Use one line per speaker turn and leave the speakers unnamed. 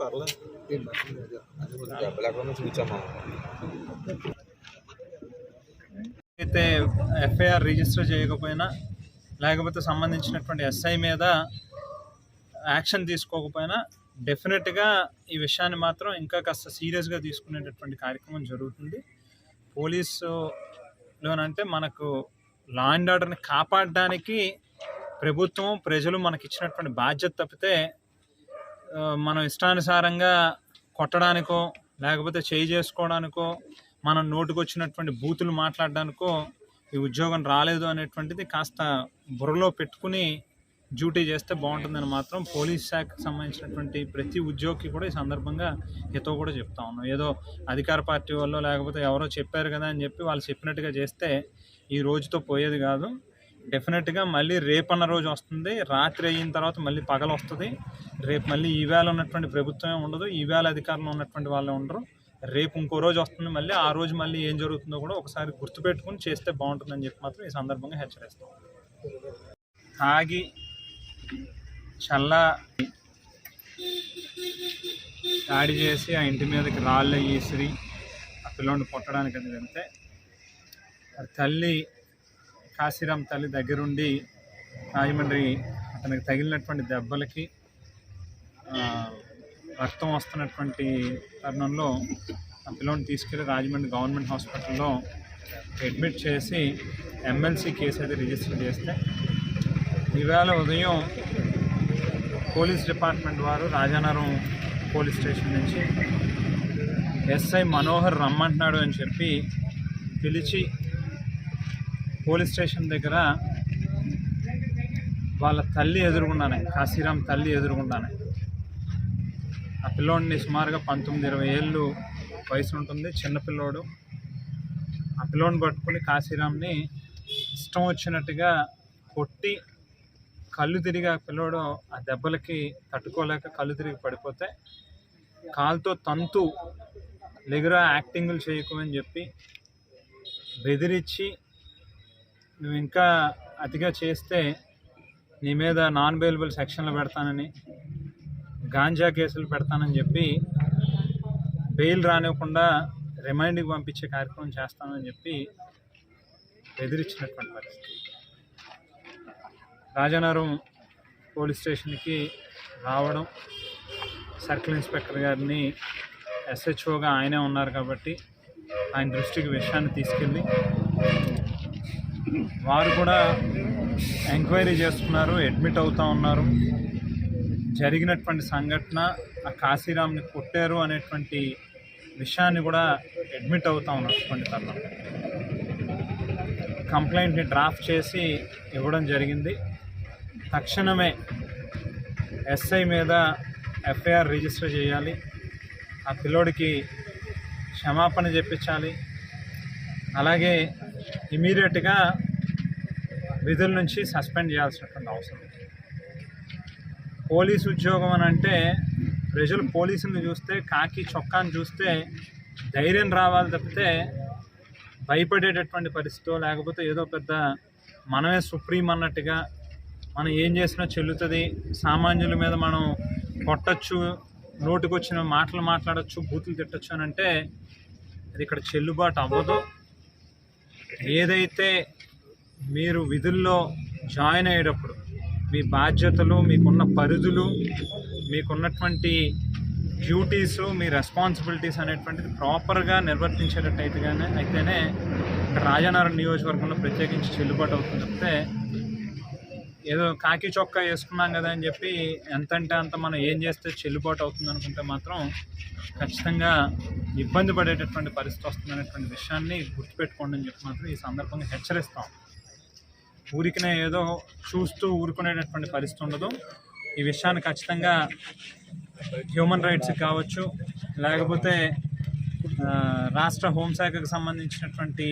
పర్లేదు. డబ్బులు ఎక్కడ నుంచి
అయితే ఎఫ్ఐఆర్ రిజిస్టర్ చేయకపోయినా లేకపోతే సంబంధించినటువంటి ఎస్ఐ మీద యాక్షన్ తీసుకోకపోయినా డెఫినెట్గా ఈ విషయాన్ని మాత్రం ఇంకా కాస్త సీరియస్గా తీసుకునేటటువంటి కార్యక్రమం జరుగుతుంది. పోలీసులోనంటే మనకు లా అండ్ ఆర్డర్ని కాపాడడానికి ప్రభుత్వం ప్రజలు మనకి ఇచ్చినటువంటి బాధ్యత తప్పితే మనం ఇష్టానుసారంగా కొట్టడానికో లేకపోతే చేయి చేసుకోవడానికో మనం నోటుకొచ్చినటువంటి బూతులు మాట్లాడడానికో ఈ ఉద్యోగం రాలేదు అనేటువంటిది కాస్త బుర్రలో పెట్టుకుని డ్యూటీ చేస్తే బాగుంటుందని మాత్రం పోలీస్ శాఖకు సంబంధించినటువంటి ప్రతి ఉద్యోగికి కూడా ఈ సందర్భంగా హితో కూడా చెప్తా ఉన్నాం. ఏదో అధికార పార్టీ వాళ్ళు లేకపోతే ఎవరో చెప్పారు కదా అని చెప్పి వాళ్ళు చెప్పినట్టుగా చేస్తే ఈ రోజుతో పోయేది కాదు. డెఫినెట్గా మళ్ళీ రేపు అన్న రోజు వస్తుంది. రాత్రి అయిన తర్వాత మళ్ళీ పగలు వస్తుంది. రేపు మళ్ళీ ఈవేళ ఉన్నటువంటి ప్రభుత్వమే ఉండదు. ఈవేళ అధికారంలో ఉన్నటువంటి వాళ్ళే ఉండరు. రేపు ఇంకో రోజు వస్తుంది. మళ్ళీ ఆ రోజు మళ్ళీ ఏం జరుగుతుందో కూడా ఒకసారి గుర్తుపెట్టుకుని చేస్తే బాగుంటుందని చెప్పి మాత్రం ఈ సందర్భంగా హెచ్చరిస్తాం. తాగి చల్ల దాడి చేసి ఆ ఇంటి మీదకి రాళ్ళు వేసిరి ఆ పిల్లోడిని కొట్టడానికి అది వెళ్తే తల్లి కాశీరామ్ తల్లి దగ్గరుండి రాజమండ్రి అతనికి తగిలినటువంటి దెబ్బలకి రక్తం వస్తున్నటువంటి తరుణంలో ఆ పిల్లోని తీసుకెళ్ళి రాజమండ్రి గవర్నమెంట్ హాస్పిటల్లో అడ్మిట్ చేసి ఎమ్మెల్సీ కేసు అయితే రిజిస్టర్ చేస్తే ఈవేళ ఉదయం పోలీస్ డిపార్ట్మెంట్ వారు రాజానగరం పోలీస్ స్టేషన్ నుంచి ఎస్ఐ మనోహర్ రమ్మంటున్నాడు అని చెప్పి పిలిచి పోలీస్ స్టేషన్ దగ్గర వాళ్ళ తల్లి ఎదురుగుండానే కాశీరామ్ తల్లి ఎదురుగుండానే. ఆ పిల్లోడిని సుమారుగా పంతొమ్మిది ఇరవై ఏళ్ళు వయసు ఉంటుంది చిన్న పిల్లోడు. ఆ పిల్లోడిని పట్టుకుని కాశీరామ్ని ఇష్టం వచ్చినట్టుగా కొట్టి కళ్ళు తిరిగి ఆ పిల్లోడు ఆ దెబ్బలకి తట్టుకోలేక కళ్ళు తిరిగి పడిపోతే కాలుతో తంతు లెగురా యాక్టింగ్లు చేయకు అని చెప్పి బెదిరించి నువ్వు ఇంకా అతిగా చేస్తే నీ మీద నాన్ బెయిలబుల్ సెక్షన్లు పెడతానని గాంజా కేసులు పెడతానని చెప్పి బెయిల్ రానివ్వకుండా రిమైండ్కి పంపించే కార్యక్రమం చేస్తానని చెప్పి బెదిరించినటువంటి పరిస్థితి. రాజానగరం పోలీస్ స్టేషన్కి రావడం సర్కిల్ ఇన్స్పెక్టర్ గారిని ఎస్హెచ్ఓగా ఆయనే ఉన్నారు కాబట్టి ఆయన దృష్టికి విషయాన్ని తీసుకెళ్ళి వారు కూడా ఎంక్వైరీ చేస్తున్నారు అడ్మిట్ అవుతూ ఉన్నారు. జరిగినటువంటి సంఘటన ఆ కాశీరామ్ని కొట్టారు అనేటువంటి విషయాన్ని కూడా అడ్మిట్ అవుతూ ఉన్నారు కొన్ని తరుణం. కంప్లైంట్ని డ్రాఫ్ట్ చేసి ఇవ్వడం జరిగింది. తక్షణమే ఎస్ఐ మీద ఎఫ్ఐఆర్ రిజిస్టర్ చేయాలి. ఆ పిల్లోడికి క్షమాపణ చెప్పించాలి. అలాగే ఇమీడియట్గా విధుల నుంచి సస్పెండ్ చేయాల్సినటువంటి అవసరం పోలీసు పోలీస్ ఉద్యోగం అని అంటే ప్రజలు పోలీసులను చూస్తే కాకి చొక్కాను చూస్తే ధైర్యం రావాలి తప్పితే భయపడేటటువంటి పరిస్థితో లేకపోతే ఏదో పెద్ద మనమే సుప్రీం అన్నట్టుగా మనం ఏం చేసినా చెల్లుతుంది. సామాన్యుల మీద మనం కొట్టచ్చు నోటికొచ్చిన మాటలు మాట్లాడచ్చు బూతులు తిట్టచ్చు అని అంటే అది ఇక్కడ చెల్లుబాటు అవ్వదు. ఏదైతే మీరు విధుల్లో జాయిన్ అయ్యేటప్పుడు మీ బాధ్యతలు మీకున్న పరిధులు మీకున్నటువంటి డ్యూటీస్ మీ రెస్పాన్సిబిలిటీస్ అనేటువంటిది ప్రాపర్గా నిర్వర్తించేటట్టు కానీ అయితేనే రాజానగరం నియోజకవర్గంలో ప్రత్యేకించి చెల్లుబాటు అవుతుంది. తప్పితే ఏదో కాకి చొక్కా వేసుకున్నాం కదా అని చెప్పి ఎంతంటే అంత మనం ఏం చేస్తే చెల్లుబాటు అవుతుంది అనుకుంటే మాత్రం ఖచ్చితంగా ఇబ్బంది పడేటటువంటి పరిస్థితి వస్తుంది అనేటువంటి విషయాన్ని గుర్తుపెట్టుకోండి అని చెప్పి మాత్రం ఈ సందర్భంగా హెచ్చరిస్తాం. ఊరికినే ఏదో చూస్తూ ఊరుకునేటటువంటి పరిస్థితి ఉండదు. ఈ విషయాన్ని ఖచ్చితంగా హ్యూమన్ రైట్స్కి కావచ్చు లేకపోతే రాష్ట్ర హోంశాఖకు సంబంధించినటువంటి